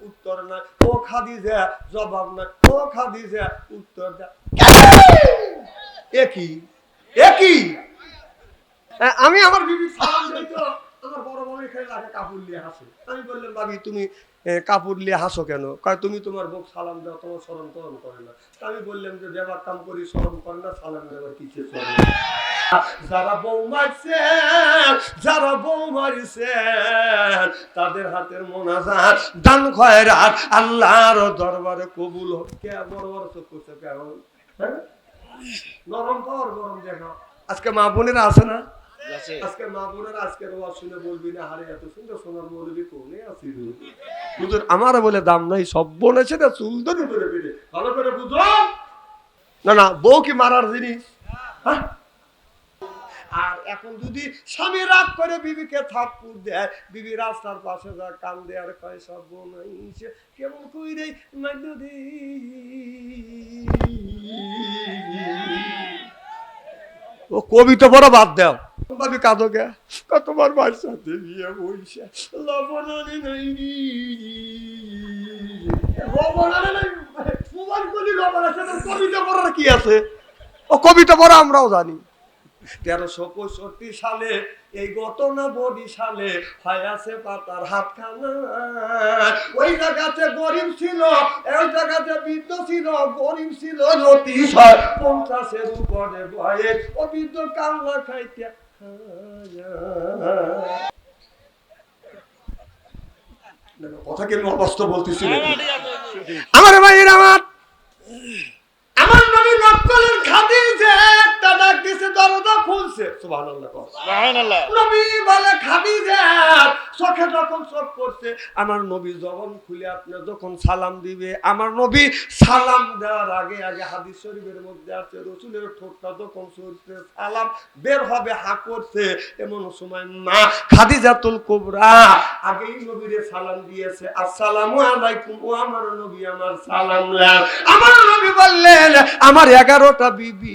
উত্তর না ও খাদিজা জবাব না ও খাদিজা উত্তর একই একই আমি আমার বিবি সালাম আমার বড় বড় এখানে লাগে কাপড় নিয়ে হাসে। আমি বললাম ভাবি তুমি কাপড় নিয়ে হাসো কেন? কয় তুমি তোমার বউ সালাম দাও তোমার স্মরণ তরণ করে না আমি বললাম যে দেবার কাম করি স্মরণ করে না সালাম দেবার কিছু না। যারা বউ মারছে যারা বউ মারিছে তাদের হাতের মোনাজাত দান খয়রাত আল্লাহর দরবারে কবুল হোক। কে বড় বড় চোখ করছে কেমন হ্যাঁ? নরম কর গরম দেখো আজকে মা বোনেরা আছে না? আজকে মা বোনেরা আজকের ওয়াজ শুনে বলবি না হারে এত সুন্দর সোনার কোনে আছি রে? হুজুর আমার বলে দাম নাই সব বোন আছে না ভালো করে বুঝো। না না বউ কি মারার জিনিস? হ্যাঁ? আর এখন যদি স্বামী রাগ করে বিবিকে থাপ্পুর দেয়, বিবি রাস্তার পাশে যা কান দেয়ার কয় সব বোন কেমন কই রে মাইন্য দি? ও কবিতা পড়া বাদ দাও। ভাবি কাঁদো গে কতবার বাড়ির সাথে বিয়ে বইছে লবণ নাই লবণ কবিতা পড়ার কি আছে? ও কবিতা পড়া আমরাও জানি। তেরোশো পঁয়ষট্টি সালে এই ঘটনা বডি সালে ফায়াসে পাতার হাত খানা ওই জায়গাতে গরিব ছিল এই জায়গাতে বৃদ্ধ ছিল গরিব ছিল রতি পঞ্চাশের উপরে বয়ে ও বৃদ্ধ কান্না খাইতে কথা কেন অবস্থ বলতেছিল আমার ভাইয়ের আমার। আমার নবী নকলের খাদি যে একটা ডাক দিছে দরজা খুলছে সুবহানাল্লাহ কও। নবী বলে খাদি চোখে যখন চোখ করছে আমার নবী জবান খুলে আপনি যখন সালাম দিবে আমার নবী সালাম দেওয়ার আগে আগে হাদিস শরীফের মধ্যে আছে রসুলের ঠোঁটটা যখন চলছে সালাম বের হবে হা করছে এমন সময় মা খাদিজাতুল কুবরা আগেই নবীরে সালাম দিয়েছে আসসালামু আলাইকুম ও আমার নবী আমার সালাম। আমার নবী বললেন আমার এগারোটা বিবি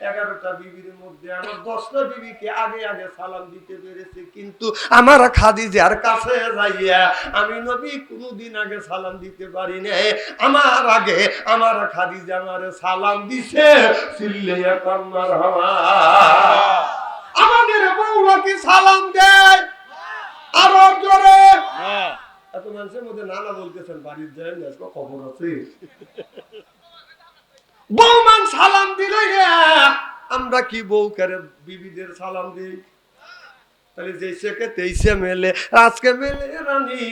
এগারোটা বিবির মধ্যে আমার দশটা বিবিকে আগে আগে সালাম দিতে পেরেছে কিন্তু আমার খাদিজার কাছে যাইয়া আমি নবী কোনোদিন আগে সালাম দিতে পারি নাই আমার আগে আমার খাদিজা আমার সালাম দিছে সিল্লিয়া কন্যার হওয়া আমাদের বউরা কি সালাম দেয়? আরও জোরে। এত মানুষের মধ্যে নানা বলতেছেন বাড়ির যায় খবর আছে? বৌমান সালাম দিল আমরা কি বউ করে বিবিদের সালাম দিই? তাহলে যেইসেকে তেইশে মেলে আজকে মেলে রানী,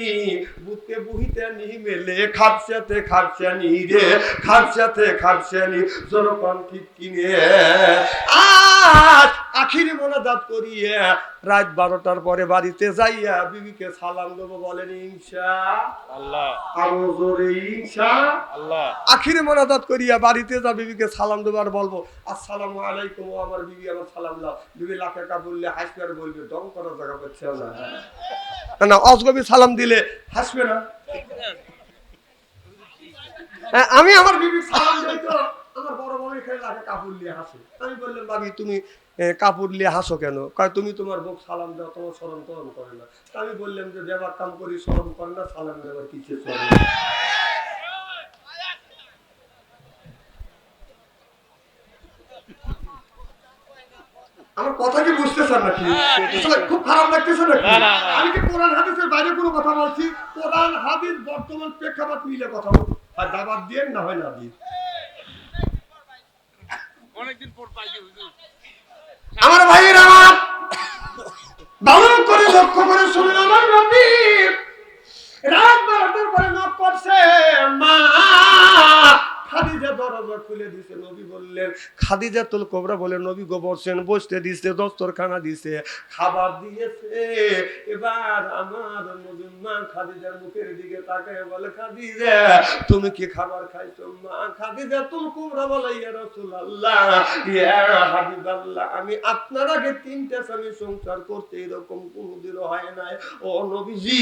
বুকে বুহিতে নি মেলে, খাপসাতে খাপসানি রে, খাপসাতে খাপসানি জোরকন ঠিক কিনে। আজ আখিরি মোনাজাত করিয়ে রাত বারোটার পরে বাড়িতে যাইয়া বিবিকে সালাম দেবো বলেন ইনশা আরও জোরে ইনশা আখিরে মোনাজাত করিয়া বাড়িতে যা বিবিকে সালাম দেবার বলব আসসালামু আলাইকুম আমার বিবি আমার সালাম লাও বিবি লাখে কা বললে হাসবে আর বলবে দম করার জায়গা পাচ্ছে না। না, অজগবি সালাম দিলে হাসবে না। হ্যাঁ, আমি আমার বিবি সালাম লাগে কাপড় নিয়ে হাসে? আমি বললাম ভাবি তুমি কাপড় নিয়ে হাসো কেন? কয় তুমি তোমার বউ সালাম দাও তোমার স্মরণ করে না আমি বললাম যে দেবার কাম করি স্মরণ করে না সালাম দেবার কিছু না। আমার কথা কি বুঝতেছেন নাকি? খুব খারাপ লাগতেছে নাকি। আমি কি কোরআন হাদিসের বাইরে কোনো কথা বলছি? কোরআন হাদিস বর্তমান প্রেক্ষাপট মিলে কথা বলছি। আর দাবাত দিয়ে না হয় না দিয়ে অনেকদিন পর পাইছি হুজুর আমার ভাইয়ের আমার। ভালো করে লক্ষ্য করে শুনলাম আমার নবী রাত বারোটার পরে নক করছে, মা খুলে দিছে, নবী বললেন কোবরা বলে, নবী বসতে দিছে, দস্তরখানা দিছে, খাবার দিয়েছে। এবার আমার খাদিজার মুখের দিকে তাকায় বলে, খাদিজা, তুমি কি খাবার খাইছো? মা কোবরা বলে, ইয়া রাসূলুল্লাহ, ইয়া হাবিবাল্লাহ, আমি আপনার আগে তিনটা স্বামী সংসার করতে এরকম কোনোদিনও হয় নাই। ও নবীজি,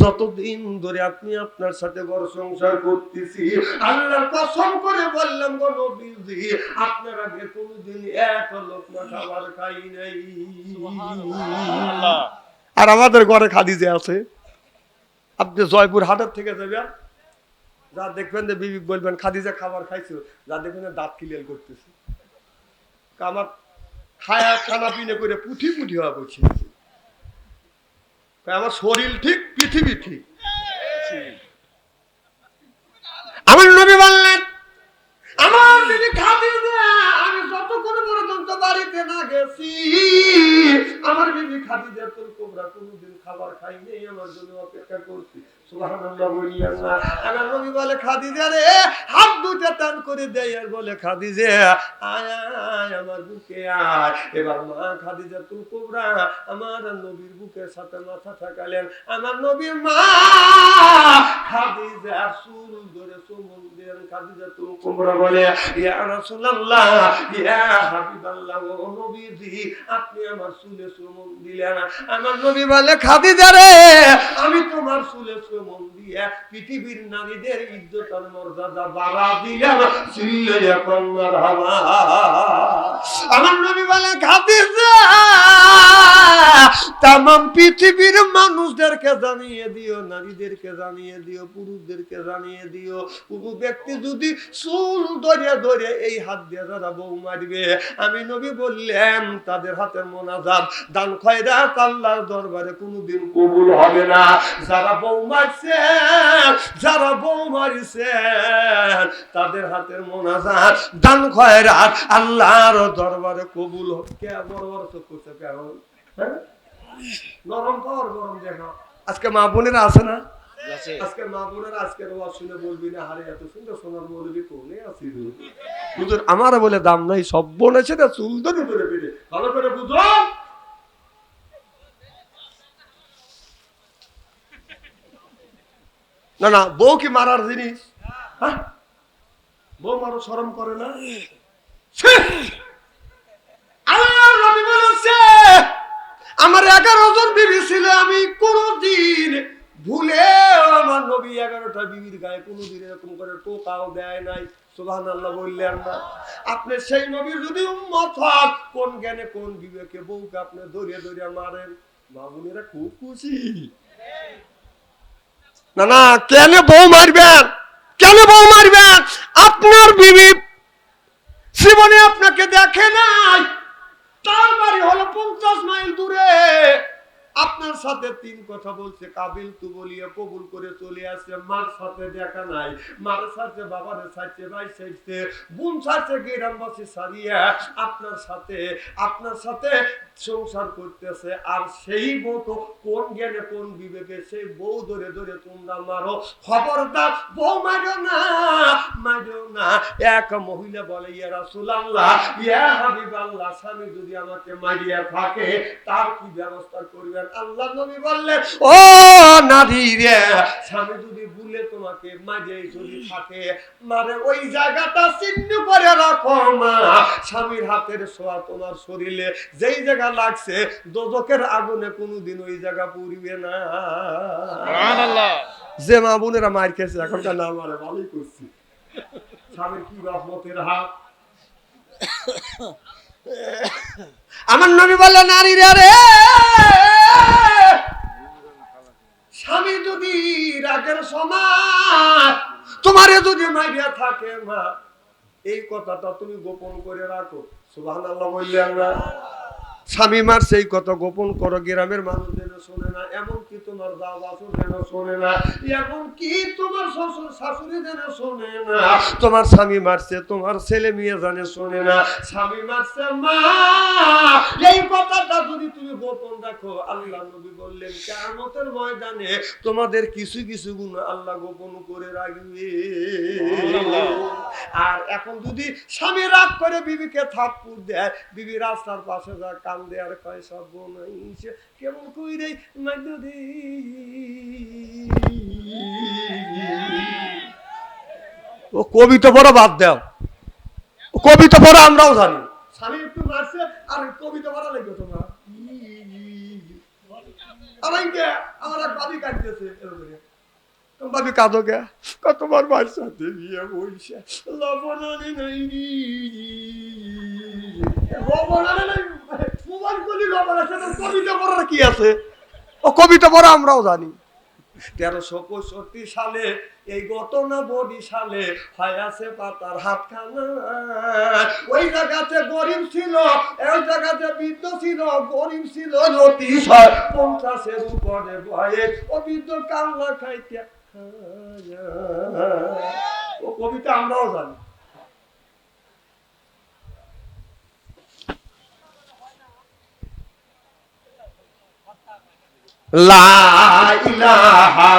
যতদিন ধরে আপনি আপনার সাথে ঘর সংসার করতেছি, আল্লাহর কসম করে বললাম গো নবীজি আপনার আগে কোনোদিন এক লোকমা খাবার খাই নাই। আর আমাদের ঘরে খাদিজে আছে। আপনি জয়পুর হাটের থেকে যাবেন যা দেখবেন যে বিবি বলবেন খাদিজা খাবার খাইছো যা দেখবেন দাঁত ক্লিয়ার করতেছে। আমার খায়া খানা পিনে করে পুঠি পুঠি হওয়া করছে আমার শরীর ঠিক পৃথিবী ঠিক। আমার নবী বললেন আমার যদি খাদিজা আমি যতক্ষণ পর্যন্ত বাড়িতে না গেছি। আমার বিবি খাদিজা তোর কোবরা কোনোদিন খাবার খাইনি আমার জন্য অপেক্ষা করছি। আমার আমার নবীর সাথে মাথা ঠাকালেন। আমার নবীর মা খাদিজা চুল ধরে দেন খাদিজা বলে, ইয়া রাসূলুল্লাহ, ইয়া হাবিবাল্লাহ, ও আপনি আমার চুলে চুমন দিলেন। আমার নবী বলে, খাদিজা রে, আমি তোমার চুলে চুমন দিয়ে পৃথিবীর নারীদের ইজ্জত আর মর্যাদা বাড়া দিলাম চিল্লে আমার নবী বলে খাদিজা তাম পৃথিবীর মানুষদেরকে জানিয়ে দিও, নারীদেরকে জানিয়ে দিও, পুরুষদেরকে জানিয়ে দিও। কোনো ব্যক্তি যদি চুল ধরে ধরে এই হাত দিয়ে যারা বউ মারবে, আমি নবী বললেন, তাদের হাতের মোনাজাত। দান খয়রাত আল্লাহর দরবারে কোনোদিন কবুল হবে না। যারা বউ মারছে, যারা বউ মারিছে, তাদের হাতের মোনাজাত দান খয়রাত আল্লাহর দরবারে কবুল হবে। কে বড় চোখ করছে কেমন? নরম কর গরম দেখা আজকে মা বোনেরা আছে না? আজকে মা বোনেরা আজকের ওয়াজ শুনে বলবি না হারে এত সুন্দর সোনার মৌলবি কোনে আছি হুজুর আমার বলে দাম নাই সব বোন আছে না চুল ধরে ধরে পেটে ভালো করে বুঝো। না না বউ কি মারার জিনিস? হ্যাঁ? বউ মারো শরম করে না ছি! আল্লাহর নবী বলেছে আমার এগারো জন বিবি ছিল, আমি কোনদিন ভুলে আমার নবী এগারোটা বিবির গায়ে কোনোদিন এরকম করে টোকাও দেয় নাই। আল্লাহ বললেন না আপনি সেই যদি উম্মত কোন জ্ঞানে কোন বিবেকে বউকে আপনি ধরিয়ে ধরিয়ে মারেন? খুব খুশি। না না, কেন বউ মারবেন? কেন বউ মারবেন? আপনার বিবি জীবনে আপনাকে দেখে নাই। তার বাড়ি হলো পঞ্চাশ মাইল দূরে। আপনার সাথে তিন কথা বলছে, কাবিল তু বলিয়ে কবুল করে চলে আসছে, মার সাথে দেখা নাই। মার সাথে বাবার সাথে, ভাই সাথে, বোন সাথে, গ্রামবাসী সারিয়ে আপনার সাথে আপনার সাথে সংসার করতেছে। আর সেই বউ তো কোন জ্ঞানে, কোন বিবেকে, সেই বউ ধরে ধরে তোমরা মারো। খবরদার, বউ মারো না মারো না। এক মহিলা বলে, ইয়া রাসূলুল্লাহ, ইয়া হাবিবাল্লাহ, স্বামী যদি আমাকে মারিয়া থাকে, তার কি ব্যবস্থা করবেন? আল্লাহ নবী বললেন ও নারী রে স্বামী যদি ভুলে তোমাকে মারিয়ে যদি থাকে মানে ওই জায়গাটা চিহ্ন করে রাখো মা। স্বামীর হাতের তোমার শরীরে যেই জায়গা লাগছে দোজকের আগুনে কোনোদিন ওই জায়গা পুড়িবে না। যে মা বোনেরা মার খেয়েছে এখনকার মারে ভালোই করছি। স্বামীর কি রহমতের হাত? আমার নবী বলল নারী রে স্বামী যদি রাগের সমাজ, তোমারে যদি মাইরিয়া থাকে মা, এই কথাটা তুমি গোপন করে রাখো। সুবাহ আল্লাহ বললেন না। স্বামী মার সেই কথা গোপন করো, গ্রামের মানুষ শোনে না এমনকি তোমার দাও যেন শোনে না এমনকি তোমার শ্বশুর শাশুড়ি যেন শোনে না? তোমার স্বামী মারছে তোমার ছেলে মেয়ে জানে শোনে না? স্বামী মারছে মা এই কথাটা যদি তুমি গোপন রাখো আল্লাহ নবী বললেন কেমতের ময়দানে তোমাদের কিছু কিছু গুণ আল্লাহ গোপন করে রাখবে। আর এখন যদি স্বামী রাগ করে বিবিকে থাপ্পুর দেয় বিবি রাস্তার পাশে যা কান দেয়ার কয় সব বোনাইছে কেমন কই মাইদি ও কবিতা পড়া বাদ দাও। কবিতা পড়া আমরাও জানি। স্বামী একটু মারছে আর কবিতা পড়া লাগবে তোমার। আমার কে আমার এক বাবি কাটতেছে কাঁদো গে তোমার ভাইয়ের সাথে বিয়ে বইছে লবণ নাই লবণ নাই মোবাইল করলি লবণ আছে কবিতা পড়ার কি আছে? কবিতা পড়া আমরাও জানি। তেরোশো পঁয়ষট্টি সালে এই ঘটনা বরিশালে হয়াছে পাতার হাতখানা। ওই জায়গাতে গরিব ছিল, এই জায়গাতে বৃদ্ধ ছিল, গরিব ছিল অতিশয় পঞ্চাশের উপরে বয়স ও বৃদ্ধ কান্না খাইতে ও কবিতা আমরাও জানি। লা ইলাহা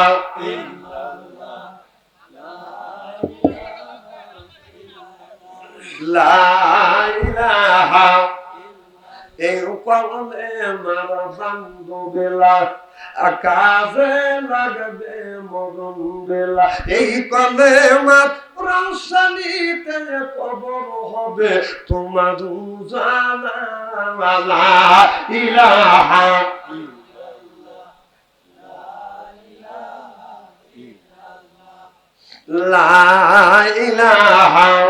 লা ইলাহা এই কলমে মারা বান্ধব বেলা আকাশে লাগবে মরণ বেলা এই কলে প্রাসানিতে কবর হবে, তোমার জানা লা ইলাহা